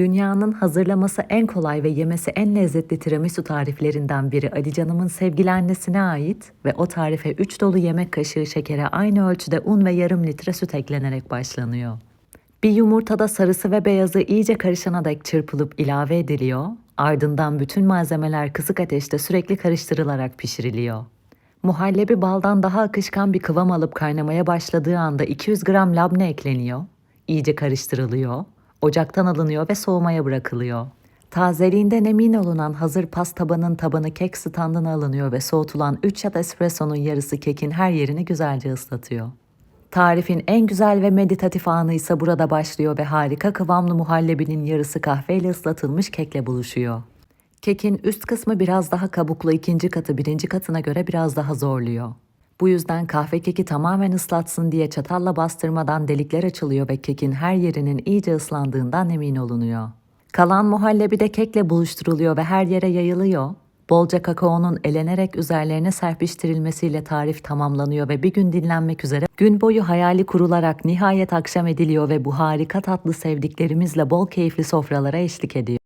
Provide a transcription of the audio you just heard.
Dünyanın hazırlaması en kolay ve yemesi en lezzetli tiramisu tariflerinden biri Ali Canım'ın sevgili annesine ait ve o tarife 3 dolu yemek kaşığı şekere aynı ölçüde un ve yarım litre süt eklenerek başlanıyor. Bir yumurtada sarısı ve beyazı iyice karışana dek çırpılıp ilave ediliyor, ardından bütün malzemeler kısık ateşte sürekli karıştırılarak pişiriliyor. Muhallebi baldan daha akışkan bir kıvam alıp kaynamaya başladığı anda 200 gram labne ekleniyor, iyice karıştırılıyor, ocaktan alınıyor ve soğumaya bırakılıyor. Tazeliğinden emin olunan hazır pas tabanın tabanı kek standına alınıyor ve soğutulan 3 shot espressonun yarısı kekin her yerini güzelce ıslatıyor. Tarifin en güzel ve meditatif anı ise burada başlıyor ve harika kıvamlı muhallebinin yarısı kahveyle ıslatılmış kekle buluşuyor. Kekin üst kısmı biraz daha kabuklu ikinci katı birinci katına göre biraz daha zorluyor. Bu yüzden kahve keki tamamen ıslatsın diye çatalla bastırmadan delikler açılıyor ve kekin her yerinin iyice ıslandığından emin olunuyor. Kalan muhallebi de kekle buluşturuluyor ve her yere yayılıyor. Bolca kakaonun elenerek üzerlerine serpiştirilmesiyle tarif tamamlanıyor ve bir gün dinlenmek üzere gün boyu hayali kurularak nihayet akşam ediliyor ve bu harika tatlı sevdiklerimizle bol keyifli sofralara eşlik ediyor.